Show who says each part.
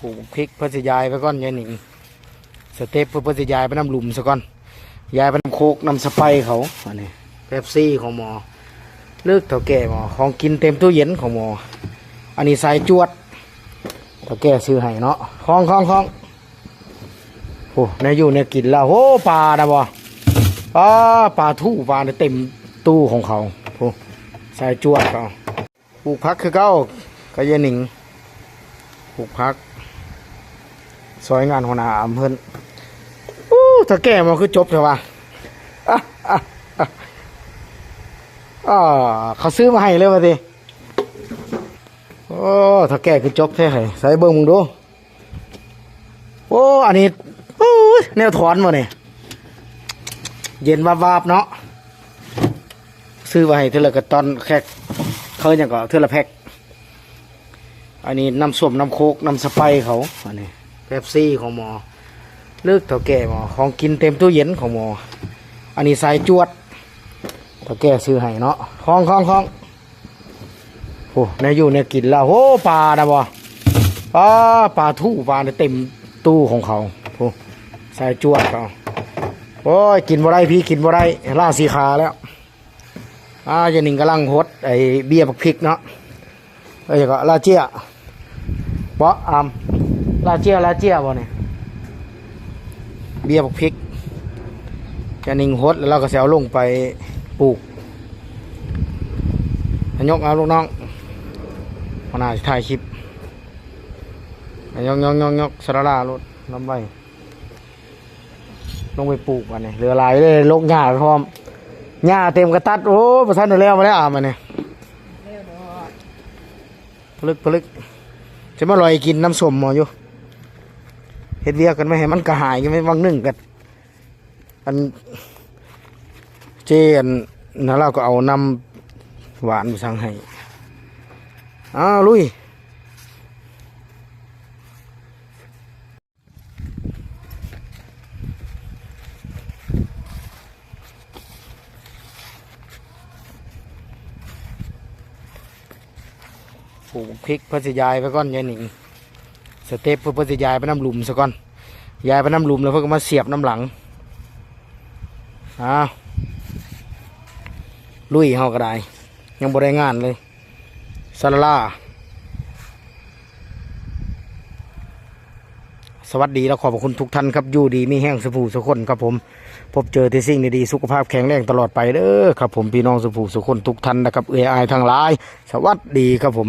Speaker 1: ปลูกพริกเพื่อจะยายไปก่อนยายหนิงสเต็ปเพื่อจะยายไปน้ำหลุมซะก่อนยายไปน้ำโคกน้ำสไปเขาอันนี้เป๊ปซี่ของหมอเลิกเถ่าแก่หมอของกินเต็มตู้เย็นของหมอ อันนี้สายจวดเถ่าแก่ซื้อให้เนาะคล้องคล้องคล้องโอ้ในอยู่เนี่ยกินแล้วโอ้ปลานะบ่ปลาปลาทู่ปลาเนี่ยเต็มตู้ของเขาโอ้สายจวดเขาปลูกพักคือเก้าก็ยาหนิงปลูกพัก ซอยงานหัวหน้าอำเพิ่นอู้ถ้าแก่มาคือจบใช่ปะอะอะอะอ่าเขาซื้อมาให้เลยวะทีโอ้ถ้าแก่คือจบแท้ให้ใส่เบิ้งมึงดู โอ้ อันนี้โอ้ยแนวถอนมาเนี่ยเย็นวาบๆเนาะซื้อมาให้เท่าละกระตอนแค่เขาอย่างก็เท่าละแพ็คอันนี้น้ำส้มน้ำโคกน้ำสไปร์เขาอันนี้ เป๊ปซี่ของหมอ เลิกเถ่าแก่หมอ ของกินเต็มตู้เย็นของหมอ อันนี้สายจวดเถ่าแก่ซื้อให้เนาะคล้องคล้องคล้องโอ้ในอยู่เนี่ยกินแล้วโอ้ปลานะบ่ปลาปลาทู่ปลาเนี่ยเต็มตู้ของเขาโอ้สายจวดเขาโอ้ยกินบ่ได้พี่กินบ่ได้ล่าสีขาแล้วอ่าจาหนิงกำลังฮดไอเบี้ยบักพริกเนาะเอ้ยก็ลาเจียบ่อาม ลาเจียลาเจียบ่เนี่ยเบียร์บักพริกจะนิ่งฮดแล้วเราก็แซวลงไปปลูกอันยกเอาลูกน้องมาหน้าสิถ่ายคลิปอันยกยกยกยกสระลารถน้ำใบลงไปปลูกอันนี้เหลือหลายเลยลกหญ้าไปพร้อมหญ้าเต็มกระตัดโอ้ประทันได้แล้วมาแล้วอะมันเนี่ยพลึกพลึกจะมาลอยกินน้ำส้มหมออยู่ เฮ็ดเวียกกันไม่ให้มันกระหายกันไม่วังหนึ่งกันอันเจอันนั่นเราก็เอานำหวานไปสั่งให้อ้าวลุยปลูกพริกเพื่อจะยายไปก่อนยายหนิง สเต็ปเพื่อจะย้ายไปน้ำหลุมซะก่อนย้ายไปน้ำหลุมแล้วเพื่อมาเสียบน้ำหลังอ้าวลุยเฮาก็ได้ ยังบ่ได้งานเลยซาลาล่าสวัสดีและขอบคุณทุกท่านครับอยู่ดีมีแห้งสุภูสุขคนครับผม พบเจอที่สิ่งดีๆสุขภาพแข็งแรงตลอดไปเด้อครับผมพี่น้องสุภูสุขคนทุกท่านนะครับเอไอทางไลน์สวัสดีครับผม